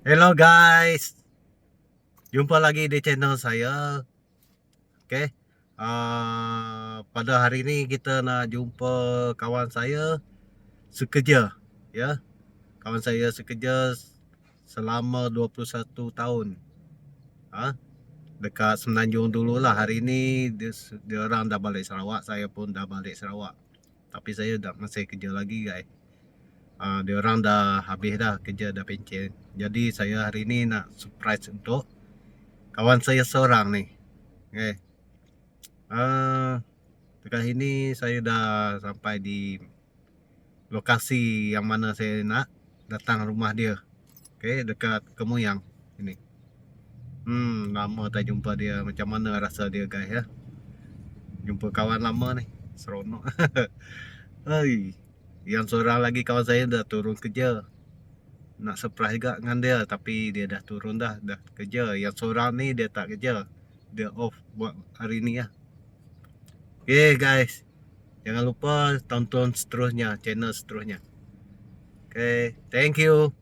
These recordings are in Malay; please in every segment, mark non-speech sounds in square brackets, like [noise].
Hello guys. Jumpa lagi di channel saya. Okey. Uh, pada hari ini kita nak jumpa kawan saya sekerja, ya. Kawan saya sekerja selama 21 tahun. Ha? Dekat Semenanjung dululah. Hari ini dia, dia orang dah balik Sarawak, saya pun dah balik Sarawak. Tapi saya dah masih kerja lagi guys. Uh, dia orang dah habis dah kerja dah pencen. Jadi saya hari ni nak surprise untuk kawan saya seorang ni. Okay. Uh, dekat sini saya dah sampai di lokasi yang mana saya nak datang rumah dia. Okay, dekat Kemuyang ini. Hmm, lama tak jumpa dia. Macam mana rasa dia guys ya? Jumpa kawan lama ni. Seronok. [laughs] Hai. Yang seorang lagi kawan saya dah turun kerja. Nak surprise juga dengan dia tapi dia dah turun dah, dah kerja. Yang seorang ni dia tak kerja. Dia off buat hari ni lah. Okay guys. Jangan lupa tonton seterusnya, channel seterusnya. Okay, thank you.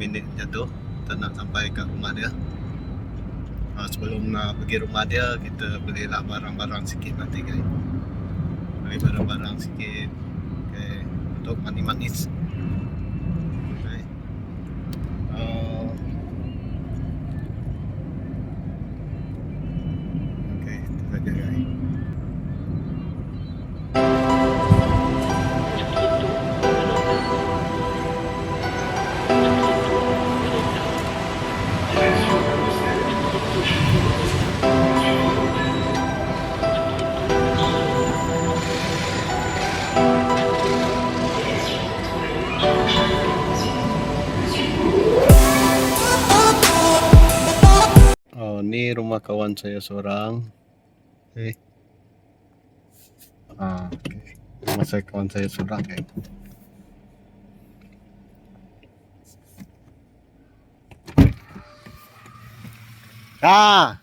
5 minit jatuh kita nak sampai ke rumah dia. Uh, sebelum nak pergi rumah dia kita belilah barang-barang sikit nanti guys. Beli barang-barang sikit. Okay, untuk manis-manis Ni rumah kawan saya seorang. Okay. Ah, okay. Rumah saya kawan saya seorang. Okay. Ah,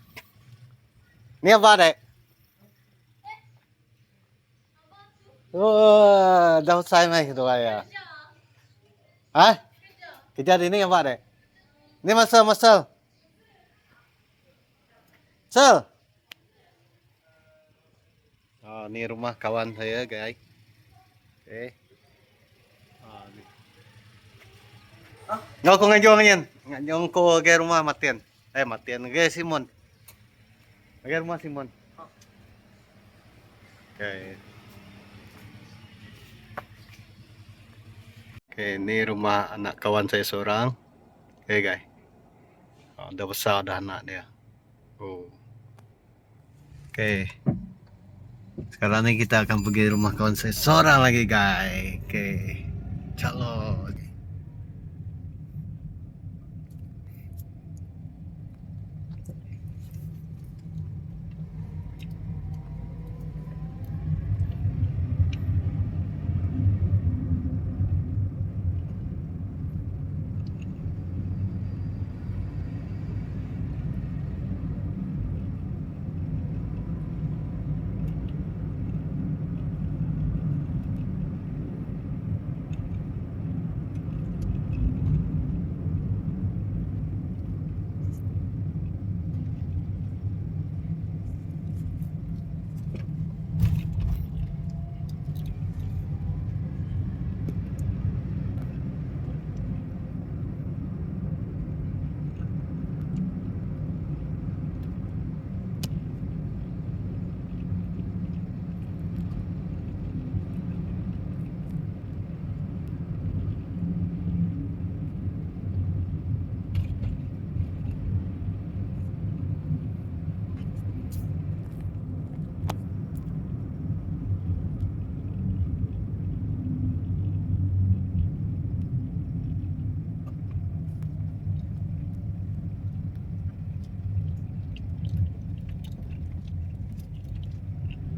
ni apa dek? Oh, dah usai mai itu ya. Ah, kerja di ni apa dek? Ni masal masal. Sel. Oh, ni rumah kawan saya, guys. Okay. Ah, ni. Ngau ko ngayon ngayon. Ngayon ko ke rumah Matian. Eh, Matian ke Simon. Ke rumah Simon. Okay. Okay, ni rumah anak kawan saya seorang. Okay, guys. Oh, dah besar dah anak dia. Oh. Oke. Sekarang ini kita akan pergi rumah kawan saya seorang lagi guys. Oke. Calo.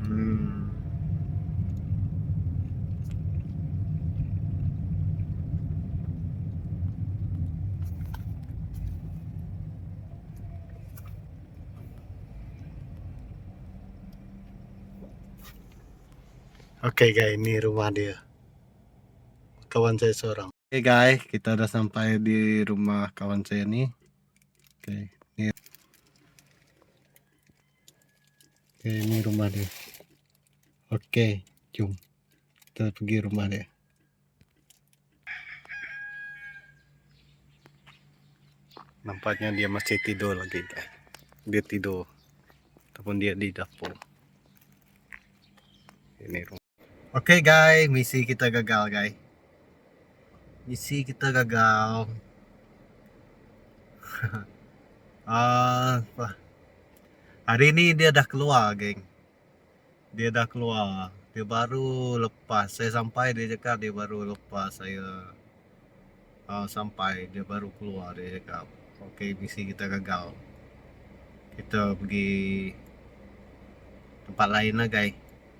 Hmm. Oke guys, ini rumah dia. Kawan saya seorang. Oke guys, kita udah sampai di rumah kawan saya nih. Oke, ini. Oke, ini rumah dia. Oke, jom. Kita pergi rumah dia. Nampaknya dia masih tidur lagi guys. Dia tidur. Ataupun dia di dapur. Ini rumah. Oke guys, misi kita gagal guys. Misi kita gagal. [laughs] Ah, apa? Hari ini dia dah keluar, geng. Dia dah keluar. Dia baru lepas. Saya sampai dia cakap dia baru lepas saya. Uh, sampai dia baru keluar dia cakap. Okey, misi kita gagal. Kita pergi tempat lain lah, guys.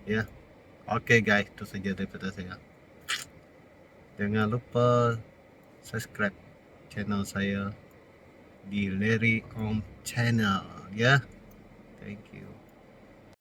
Ya. Okey, guys, itu saja daripada saya. Jangan lupa subscribe channel saya di Larry Om Channel ya. Thank you.